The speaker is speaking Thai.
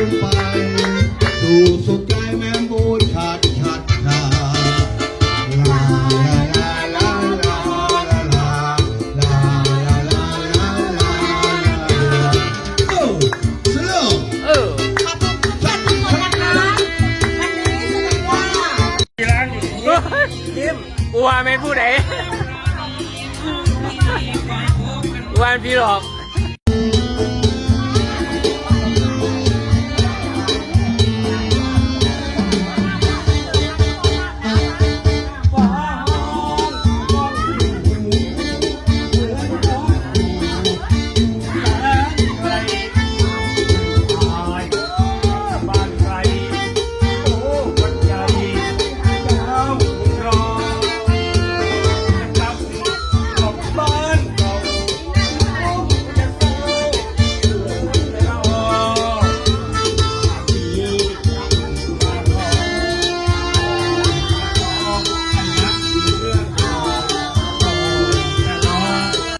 ลไปดูสุดใจแม่บูนขาดขาดขาดลาลาลาลาลาลาลาลาลาลาลาโอ้สโลว์เออขอบคุณนทุกคนนะคะวันนี้สนุกว่ายิ้มอัวเป็นผู้ใดวเนพี่หรอก